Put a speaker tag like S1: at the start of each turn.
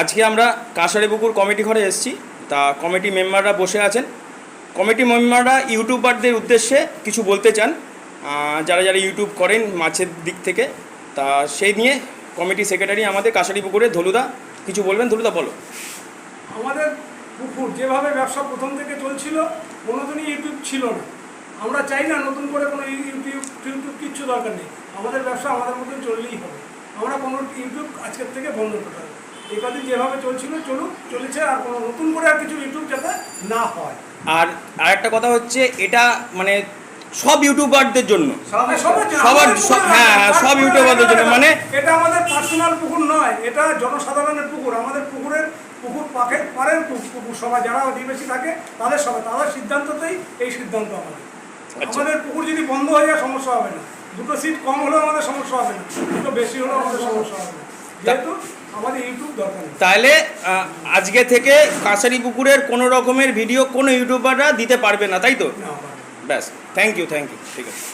S1: আজকে আমরা কাঁসারিপুকুর কমিটি ঘরে এসেছি। তা কমিটি মেম্বাররা বসে আছেন। কমিটি মেম্বাররা ইউটিউবারদের উদ্দেশ্যে কিছু বলতে চান। যারা যারা ইউটিউব করেন মাছের দিক থেকে, তা সেই নিয়ে কমিটি সেক্রেটারি আমাদের কাঁসারিপুকুরে ধলুদা কিছু বলবেন? ধলুদা, বলো।
S2: আমাদের পুকুর যেভাবে ব্যবসা প্রথম থেকে চলছিল, কোনোদিনই ইউটিউব ছিল না। আমরা চাই না নতুন করে কোনো ইউটিউব ইউটিউব কিচ্ছু দরকার নেই। আমাদের ব্যবসা আমাদের মতন চললেই হবে। আমরা কোনো ইউটিউব আজকের থেকে বন্ধ করতে কদিন যেভাবে চলছিল চলুক চলেছে আর কোনো নতুন করে আর কিছু ইউটিউব যাতে না হয়।
S1: আর আরেকটা কথা হচ্ছে এটা মানে সব ইউটিউবারদের জন্য।
S2: সবার জন্য,
S1: সবার হ্যাঁ, হ্যাঁ, সব ইউটিউবারদের জন্য, মানে-
S2: এটা আমাদের পার্সোনাল পুকুর নয় এটা জনসাধারণের পুকুর। আমাদের পুকুরের পুকুর পাখে পাড়ের পু- পুকুর। সবাই যারা অধিবেশী থাকে তাদের সবাই তাদের সিদ্ধান্ততেই এই সিদ্ধান্ত আমাদের।
S1: আচ্ছা।
S2: আমাদের পুকুর যদি বন্ধ হয়ে যায় সমস্যা হবে না। দুটো সিট কম হলেও আমাদের সমস্যা হবে না। দুটো বেশি হলেও আমাদের সমস্যা হবে না।
S1: তাহলে আজকে থেকে কাঁসারি পুকুরের কোনো রকমের ভিডিও কোনো ইউটিউবাররা দিতে পারবে না তাই তো? ব্যাস থ্যাংক ইউ থ্যাংক ইউ ঠিক আছে।